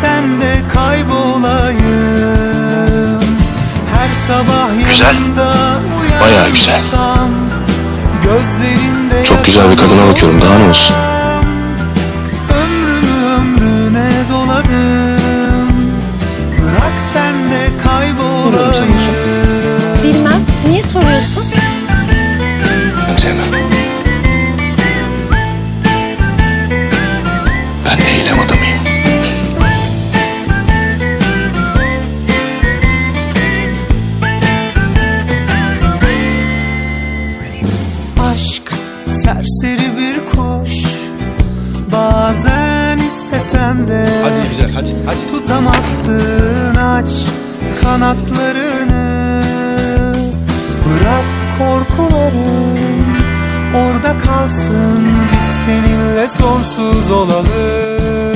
sen de kaybolayım Her sabah Güzel. Bayağı güzel. Çok güzel bir kadına bakıyorum, daha ne olsun? Ömrümü ömrüne doladım Bırak sen de kaybolayım Bilmem. Niye soruyorsun? Serseri bir kuş Bazen istesen de Hadi güzel hadi hadi. Tutamazsın aç kanatlarını Bırak korkuların orada kalsın Biz seninle sonsuz olalım